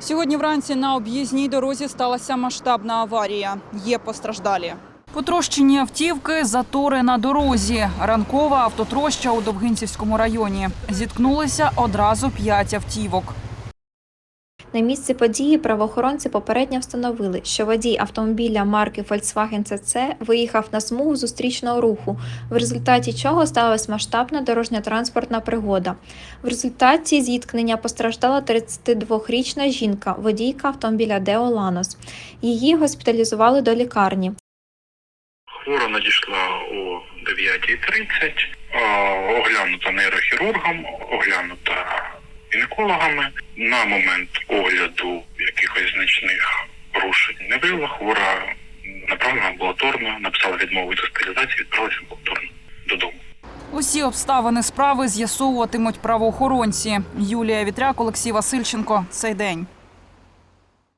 Сьогодні вранці на об'їзній дорозі сталася масштабна аварія. Є постраждалі. Потрощені автівки, затори на дорозі. Ранкова автотроща у Довгинцівському районі. Зіткнулися одразу п'ять автівок. На місці події правоохоронці попередньо встановили, що водій автомобіля марки Volkswagen CC виїхав на смугу зустрічного руху, в результаті чого сталася масштабна дорожньо-транспортна пригода. В результаті зіткнення постраждала 32-річна жінка, водійка автомобіля Део Ланос. Її госпіталізували до лікарні. Хвора надійшла о 9.30, а, оглянута нейрохірургом, оглянута гінекологами. На момент огляду якихось значних порушень не виявила. Хвора направлена амбулаторно, написала відмову від госпіталізації, відправилася амбулаторно додому. Усі обставини справи з'ясовуватимуть правоохоронці. Юлія Вітряк, Олексій Васильченко. Цей день.